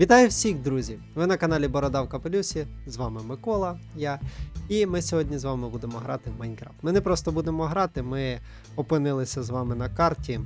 Вітаю всіх, друзі! Ви на каналі Борода в Капелюсі. З вами Микола, я. І ми сьогодні з вами будемо грати в Майнкрафт. Ми не просто будемо грати, ми опинилися з вами на карті.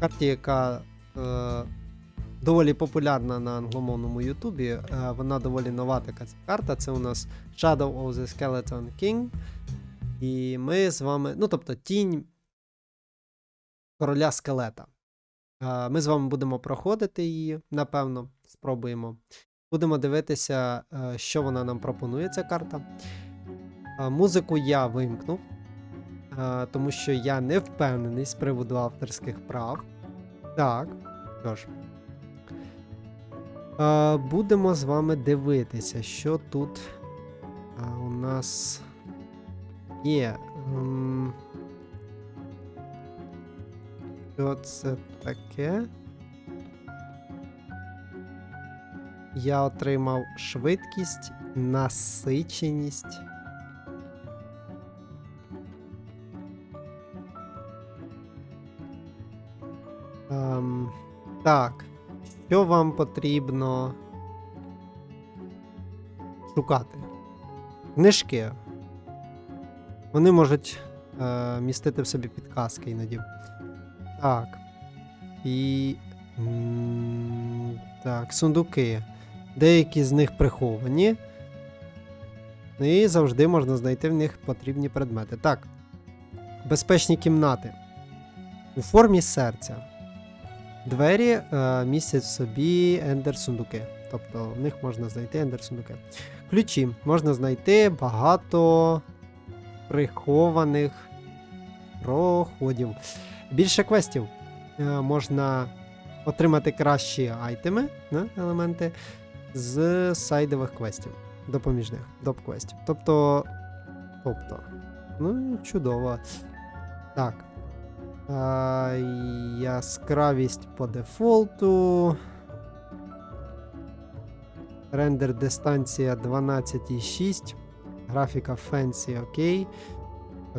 Карті, яка е, доволі популярна на англомовному Ютубі. Е, вона доволі нова така ця карта. Це у нас Shadow of the Skeleton King. І ми з вами, ну тобто, тінь короля скелета. Е, Ми з вами будемо проходити її, напевно, спробуємо. Будемо дивитися, е, що вона нам пропонує, ця карта. Е, Музику я вимкнув, е, тому що я не впевнений з приводу авторських прав. Так, що ж. Будемо з вами дивитися, що тут у нас є. Ем, Що це таке? Я отримав швидкість, насиченість. Ем, так, що вам потрібно шукати? Книжки. Вони можуть е, містити в собі підказки іноді. Так. І. Так, сундуки. Деякі з них приховані. Ну І завжди можна знайти в них потрібні предмети. Так. Безпечні кімнати. У формі серця. Двері е, містять в собі ендер-сундуки. Тобто в них можна знайти ендер-сундуки. Ключі. Можна знайти багато прихованих проходів. Більше квестів. Е, можна отримати кращі айтеми, не, елементи з сайдових квестів, допоміжних доп-квестів. Тобто. Тобто. Ну, чудово. Так. А, яскравість по дефолту. Рендер дистанція 12,6. Графіка Fancy, окей.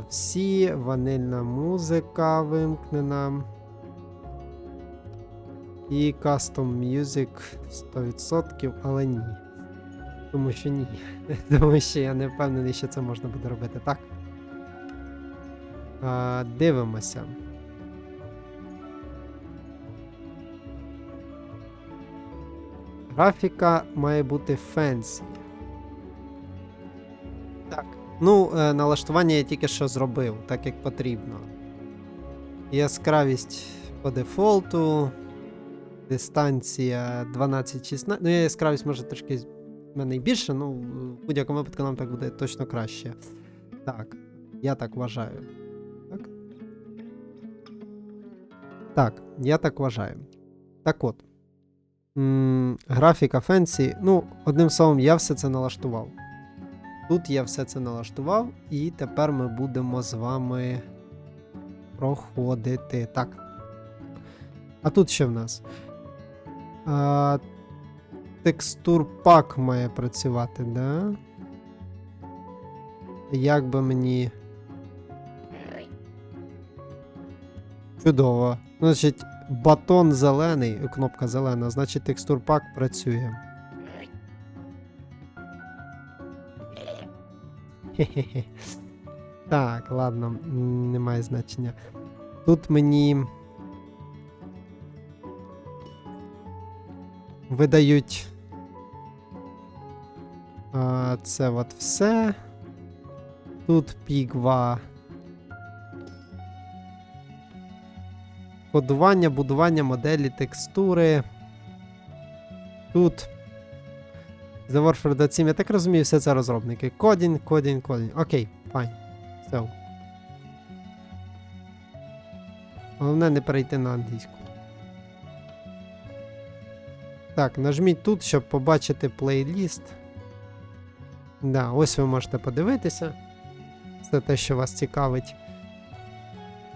Всі, ванильна музика вимкнена. І Custom Music 100%, але ні. Тому що ні. Тому що я не впевнений, що це можна буде робити так. А, дивимося. Графіка має бути fancy. Так. Ну, е, налаштування я тільки що зробив, так як потрібно. Яскравість по дефолту. Дистанція 12-16. Ну, я яскравість може трошки в мене і більше, ну, в будь-якому випадку нам так буде точно краще. Так, я так вважаю. Так. Так, я так вважаю. Так от. М, графіка Fancy. Ну, одним словом, я все це налаштував. Тут я все це налаштував, і тепер ми будемо з вами проходити. Так. А тут що в нас? А, текстур пак має працювати, да? Як би мені. Чудово. Значить, батон зелений, кнопка зелена, значить текстур пак працює. Хе-хе-хе. Так, ладно, немає значення. Тут мені. Видають. Це от все. Тут пігва. Кодування, будування моделі, текстури. Тут. The Warfare 7. Я так розумію, все це розробники. Кодінг, кодінг, кодінг. Окей, файн. Все. Головне не перейти на англійську. Так, нажміть тут, щоб побачити плейліст. Да, ось ви можете подивитися. Це те, що вас цікавить.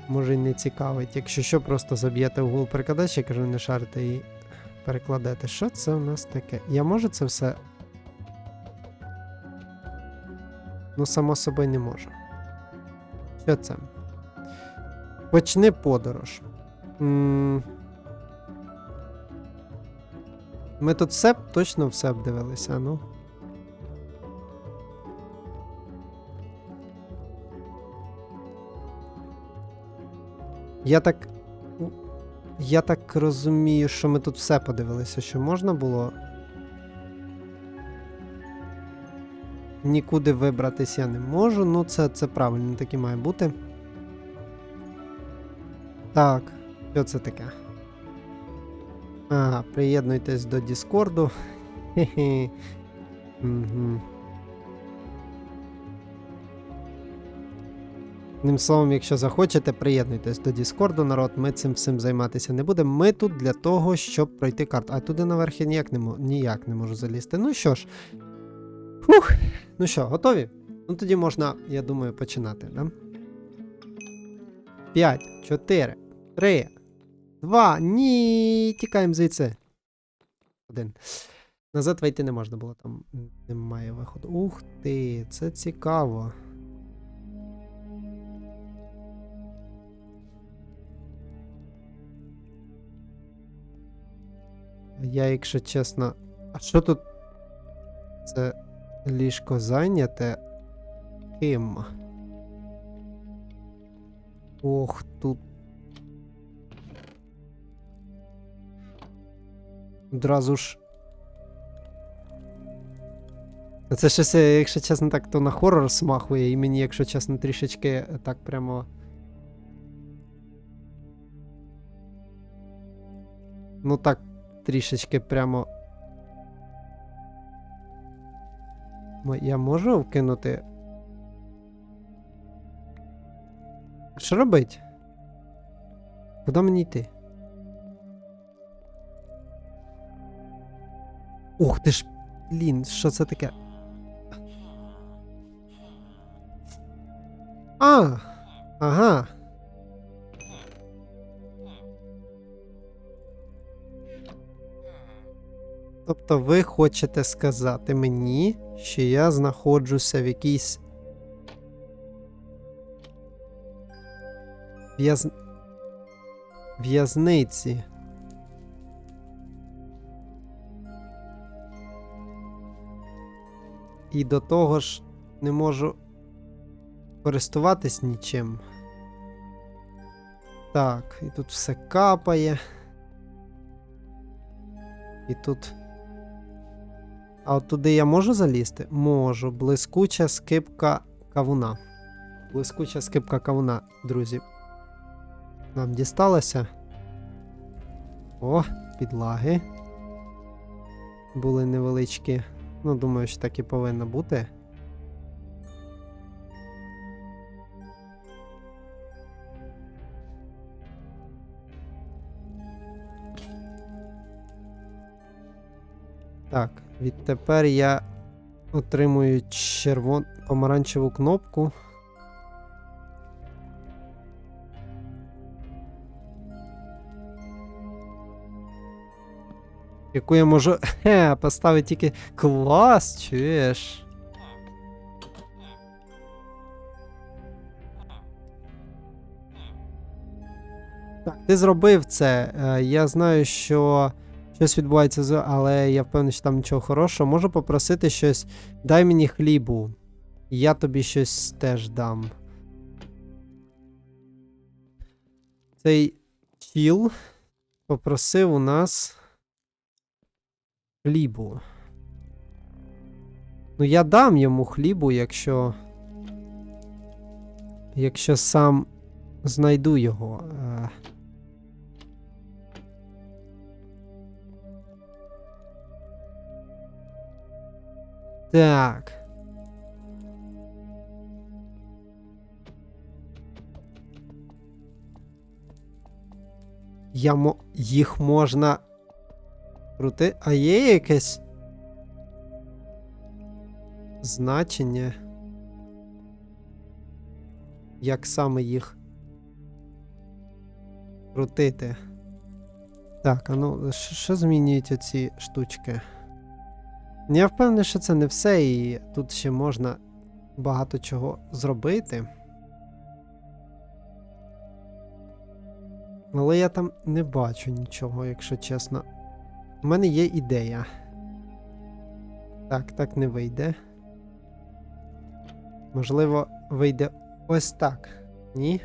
Може і не цікавить. Якщо що, просто заб'єте в Google перекладач, я кажу, не шарите і перекладете. Що це у нас таке? Я можу це все. Ну, само собою не можу. Що це? Почни подорож. М, Ми тут все точно все обдивилися, ну. Я так. Я так розумію, що ми тут все подивилися, що можна було. Нікуди вибратись я не можу, ну це, це правильно, так і має бути. Так, що це таке? Ага, приєднуйтесь до Діскорду. Одним словом, якщо захочете, приєднуйтесь до Діскорду, народ. Ми цим всім займатися не будемо. Ми тут для того, щоб пройти карту. А туди наверх я ніяк не, ніяк не можу залізти. Ну що ж. Фух. Ну що, готові? Ну тоді можна, я думаю, починати, да? 5, 4, 3, 2. Ні, тікаємо звідси. Один. Назад вийти не можна було, там немає виходу. Ух ти, це цікаво. Я, якщо чесно. А що тут? Це ліжко зайняте ким? Ох, тут. Одразу ж. Це щось, е, якщо чесно, так, то на хорор смахує, і мені, якщо чесно, трішечки е, так прямо. Ну так, трішечки прямо. Мо- Я можу вкинути. Що робить? Куди мені йти? Ух ти ж, блін, що це таке? А! Ага. Тобто ви хочете сказати мені, що я знаходжуся в якійсь. В'яз... В'язниці. І до того ж не можу користуватись нічим. Так, і тут все капає. І тут. А от туди я можу залізти? Можу. Блискуча скипка кавуна. Блискуча скипка кавуна, друзі. Нам дісталося. О, підлаги. Були невеличкі. Ну, думаю, що так і повинно бути. Так, відтепер я отримую червон помаранчеву кнопку. Яку я можу хе, поставити тільки клас, чуєш? Так, ти зробив це. Е, Я знаю, що щось відбувається. Але я впевнений, що там нічого хорошого. Можу попросити щось. Дай мені хлібу. Я тобі щось теж дам. Цей чіл попросив у нас хлібу. Ну, я дам йому хлібу, якщо. Якщо сам знайду його. Е. Так. Я мо... Їх можна. Крути. А є якесь. Значення. Як саме їх крутити? Так, а ну, що змінюють оці штучки? Я впевнений, що це не все, і тут ще можна багато чого зробити. Але я там не бачу нічого, якщо чесно. У мене є ідея. Так, так не вийде. Можливо, вийде ось так. Ні?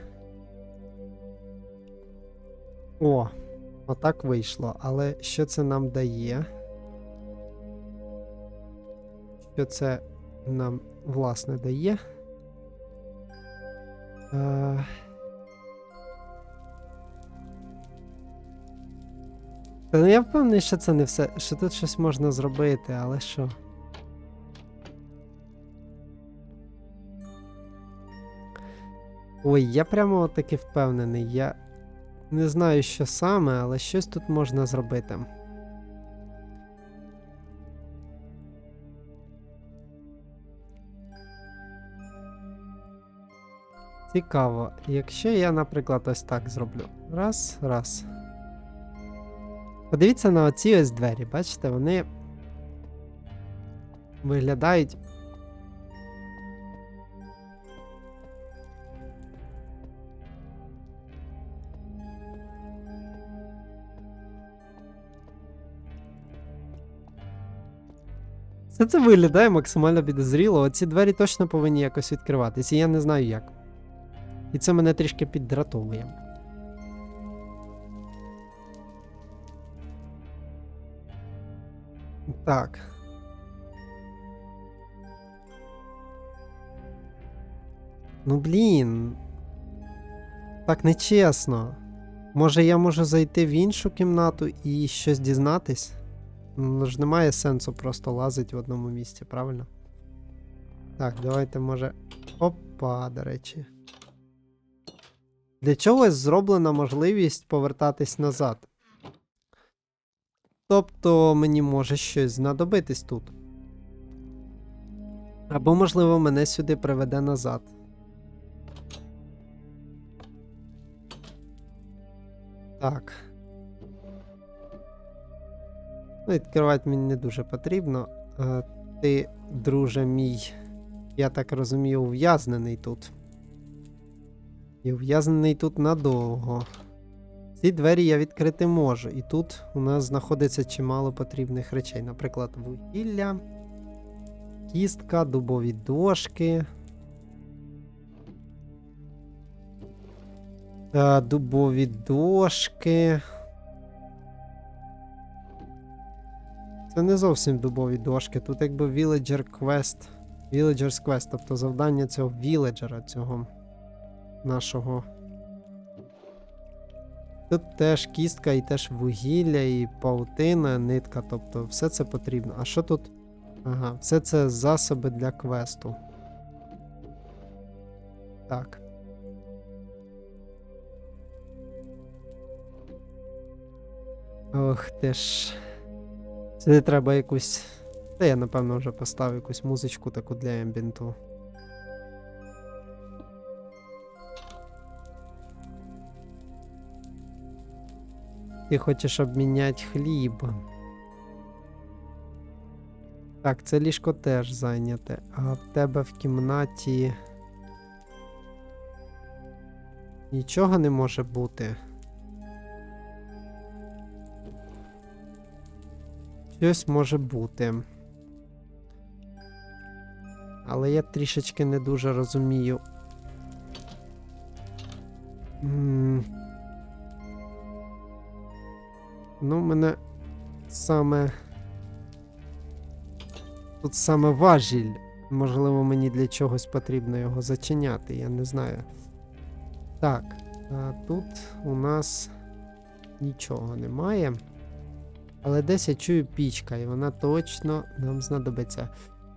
О, отак вийшло. Але що це нам дає? Що це нам, власне, дає? Е... Та ну я впевнений, що це не все. Що тут щось можна зробити, але що? Ой, я прямо таки впевнений. Я не знаю, що саме, але щось тут можна зробити. Цікаво. Якщо я, наприклад, ось так зроблю. Раз, раз. Подивіться на оці ось двері, бачите, вони виглядають. Все це виглядає максимально підозріло. Оці двері точно повинні якось відкриватися, і я не знаю як. І це мене трішки піддратовує. Так. Ну блін. Так нечесно. Може я можу зайти в іншу кімнату і щось дізнатись? Ну ж немає сенсу просто лазити в одному місці, правильно? Так, давайте може. Опа, до речі. Для чогось зроблена можливість повертатись назад. Тобто мені може щось знадобитись тут. Або, можливо, мене сюди приведе назад. Так. Ну, відкривати мені не дуже потрібно. Е, ти, друже мій, я так розумію, ув'язнений тут. І ув'язнений тут надовго. Ці двері я відкрити можу. І тут у нас знаходиться чимало потрібних речей. Наприклад, вугілля, кістка, дубові дошки. Е, дубові дошки. Це не зовсім дубові дошки. Тут якби Villager Quest. Villagers Quest, тобто завдання цього віледжера, цього нашого. Тут теж кістка і теж вугілля, і паутина, нитка, тобто все це потрібно. А що тут? Ага, все це засоби для квесту. Так. Ох ти ж. Сюди треба якусь. Та я напевно вже поставив якусь музичку таку для ембінту. Ти хочеш обміняти хліб. Так, це ліжко теж зайняте. А в тебе в кімнаті. Нічого не може бути. Щось може бути. Але я трішечки не дуже розумію. М. Ну, мене саме. Тут саме важіль. Можливо, мені для чогось потрібно його зачиняти, я не знаю. Так, а тут у нас нічого немає. Але десь я чую пічка, і вона точно нам знадобиться.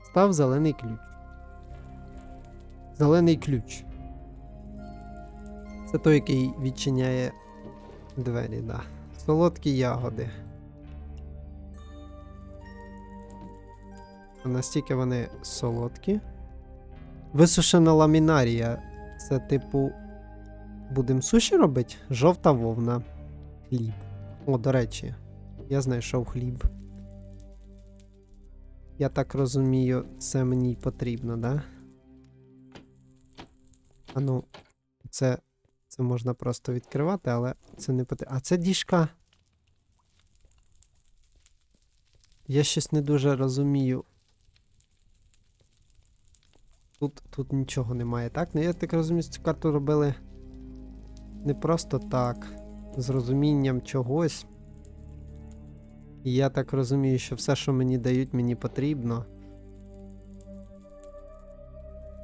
Став зелений ключ. Зелений ключ. Це той, який відчиняє двері, да. Солодкі ягоди. Настільки вони солодкі. Висушена ламінарія. Це типу. Будем суші робити? Жовта вовна. Хліб. О, до речі, я знайшов хліб. Я так розумію, це мені потрібно, да? А ну, це. Це можна просто відкривати, але це не потрібно. А це діжка. Я щось не дуже розумію. Тут, тут нічого немає, так? Ну я так розумію, цю карту робили не просто так, з розумінням чогось. І я так розумію, що все, що мені дають, мені потрібно.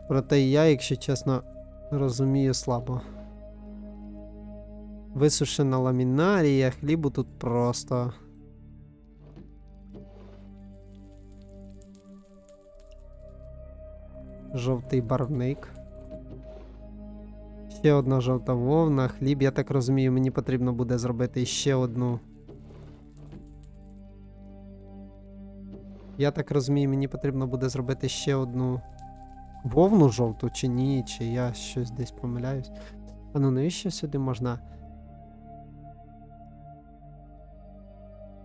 Проте я, якщо чесно, розумію слабо. Висушена ламінарія, хлібу тут просто. Жовтий барвник. Ще одна жовта вовна. Хліб, я так розумію, мені потрібно буде зробити ще одну. Я так розумію, мені потрібно буде зробити ще одну вовну жовту, чи ні, чи я щось десь помиляюсь. А ну навіщо сюди можна?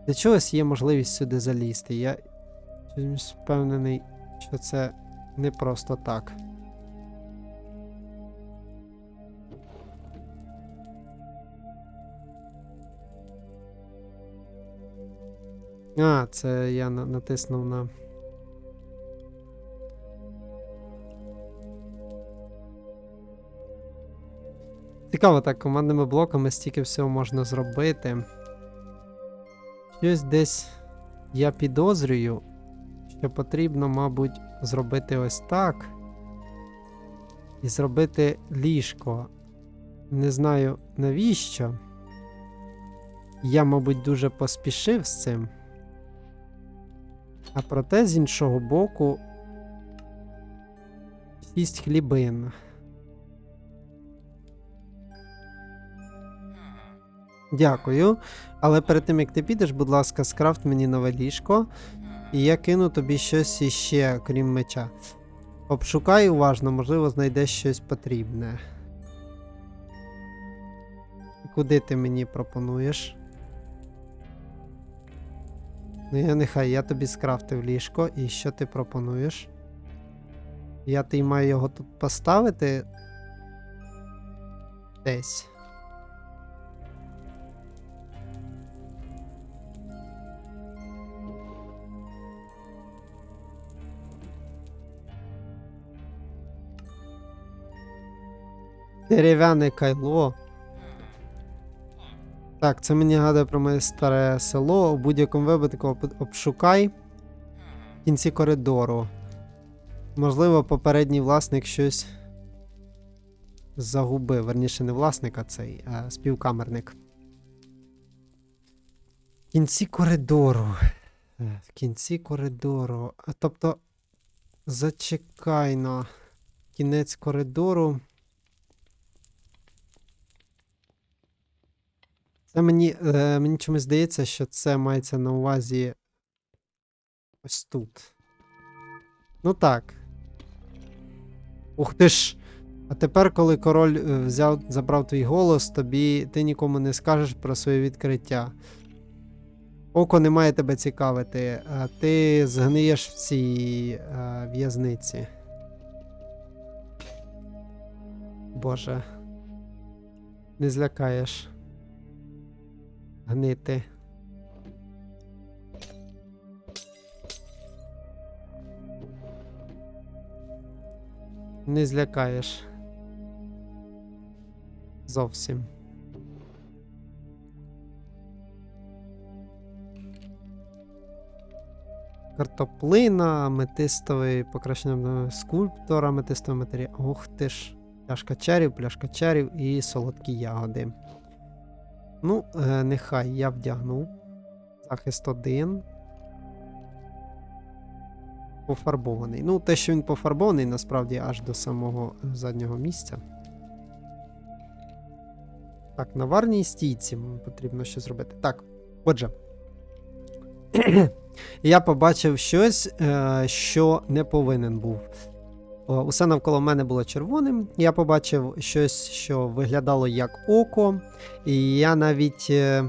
Для чогось є можливість сюди залізти. Я впевнений, що це не просто так. А, це я натиснув на. Цікаво, так, командними блоками стільки всього можна зробити. Щось десь я підозрюю, що потрібно, мабуть, зробити ось так. І зробити ліжко. Не знаю навіщо. Я, мабуть, дуже поспішив з цим. А проте, з іншого боку, шість хлібин. Дякую. Але перед тим як ти підеш, будь ласка, скрафт мені нове ліжко. І я кину тобі щось іще, крім меча. Обшукай уважно, можливо, знайдеш щось потрібне. Куди ти мені пропонуєш? Ну, я нехай, я тобі скрафтив ліжко, і що ти пропонуєш? Я ти маю його тут поставити. Десь. Дерев'яне кайло. Так, це мені нагадує про моє старе село. У будь-якому випадку обшукай в кінці коридору. Можливо, попередній власник щось загубив. Верніше, не власник, а цей, а співкамерник. В кінці коридору. В кінці коридору. Тобто, зачекайно. Кінець коридору. Це мені, е, мені чомусь здається, що це мається на увазі ось тут. Ну так. Ух ти ж. А тепер, коли король е, взяв, забрав твій голос, тобі ти нікому не скажеш про своє відкриття. Око не має тебе цікавити, а ти згниєш в цій е, в'язниці. Боже. Не злякаєш гнити. Не злякаєш. Зовсім. Картоплина, аметистовий покращення скульптор, аметистовий матеріал. Ух ти ж. Пляшка чарів, пляшка чарів і солодкі ягоди. Ну, е, нехай я вдягну. Захист 1. Пофарбований. Ну, те, що він пофарбований, насправді аж до самого заднього місця. Так, на варній стійці потрібно ще зробити. Так, отже. я побачив щось, е, що не повинен був. Усе навколо мене було червоним. Я побачив щось, що виглядало як око. І я навіть е,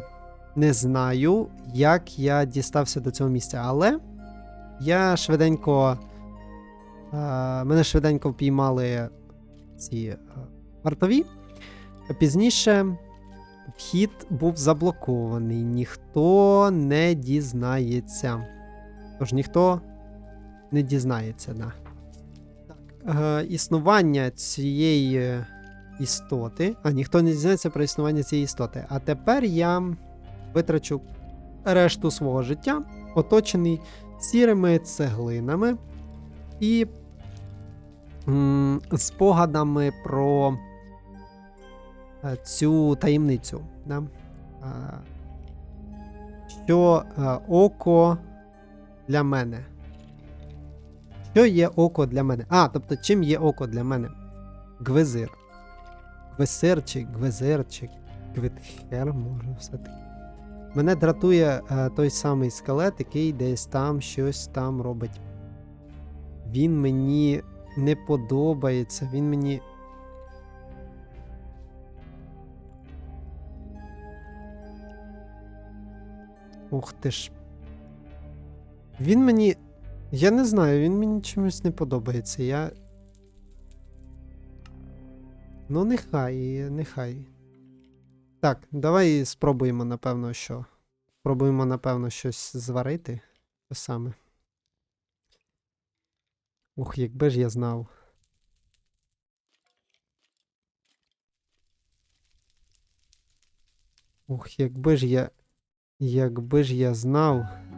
не знаю, як я дістався до цього місця. Але я швиденько. Е, мене швиденько впіймали ці е, вартові. Пізніше вхід був заблокований, ніхто не дізнається. Тож ніхто не дізнається, да. Е, існування цієї істоти. А ніхто не дізнається про існування цієї істоти. А тепер я витрачу решту свого життя, оточений сірими цеглинами і м, спогадами про е, цю таємницю. Да? Що е, око для мене? Що є око для мене? А, тобто, чим є око для мене? Гвизир. Гвесирчик, гвезирчик, гвитхер, може, все-таки. Мене дратує е, той самий скелет, який десь там щось там робить. Він мені не подобається, він мені. Ух ти ж. Він мені. Я не знаю, він мені чомусь не подобається. Я. Ну, нехай, нехай. Так, давай спробуємо, напевно, що. Спробуємо, напевно, щось зварити. Те саме. Ух, якби ж я знав. Ух, якби ж я. Якби ж я знав.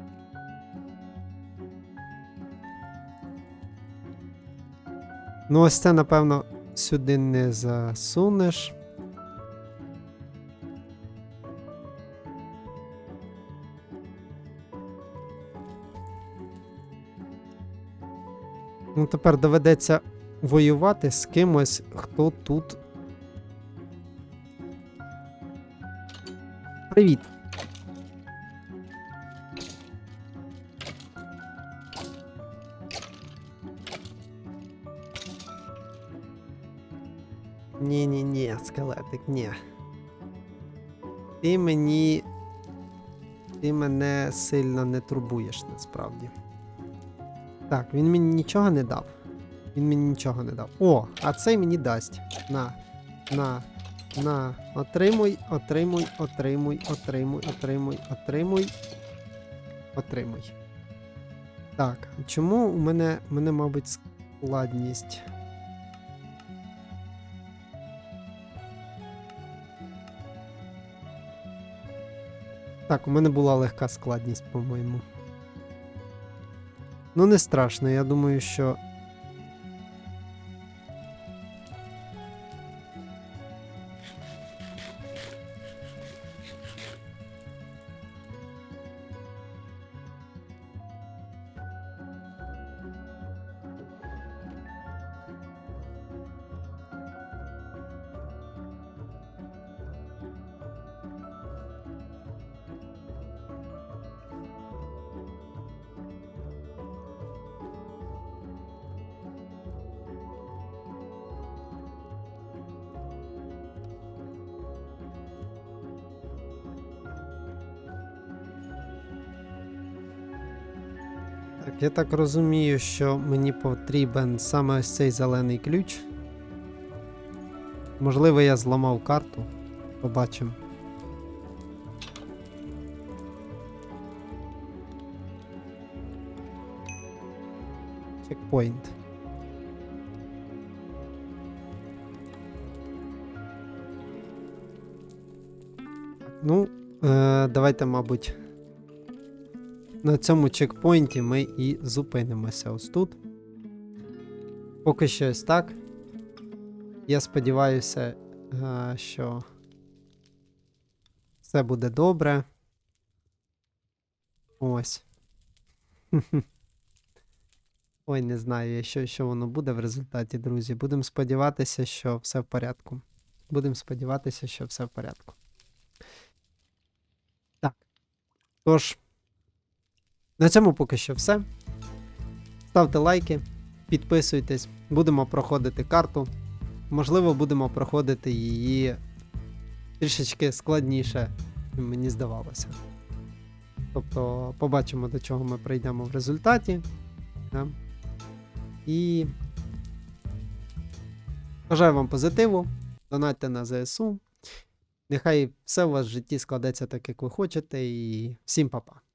Ну, ось це, напевно, сюди не засунеш. Ну, тепер доведеться воювати з кимось, хто тут. Привіт. Ні-ні-ні, скелетик, ні. Ти мені. Ти мене сильно не турбуєш насправді. Так, він мені нічого не дав. Він мені нічого не дав. О, а цей мені дасть. На, на, на. Отримуй, отримуй, отримуй, отримуй, отримуй, отримуй. Отримуй. Так, чому у мене, у мене, мабуть, складність? Так, у мене була легка складність, по-моєму. Ну, не страшно, я думаю, що. Так, я так розумію, що мені потрібен саме ось цей зелений ключ. Можливо, я зламав карту. Побачимо. Чекпоінт. Ну, е, давайте, мабуть. На цьому чекпоінті ми і зупинимося ось тут. Поки що ось так. Я сподіваюся, е, що все буде добре. Ось. Ой, не знаю, що, що воно буде в результаті, друзі. Будемо сподіватися, що все в порядку. Будемо сподіватися, що все в порядку. Так. Тож. На цьому поки що все. Ставте лайки, підписуйтесь, будемо проходити карту. Можливо, будемо проходити її трішечки складніше, ніж мені здавалося. Тобто, побачимо, до чого ми прийдемо в результаті. Да? І бажаю вам позитиву, донатьте на ЗСУ. Нехай все у вас в житті складеться так, як ви хочете, і всім па-па.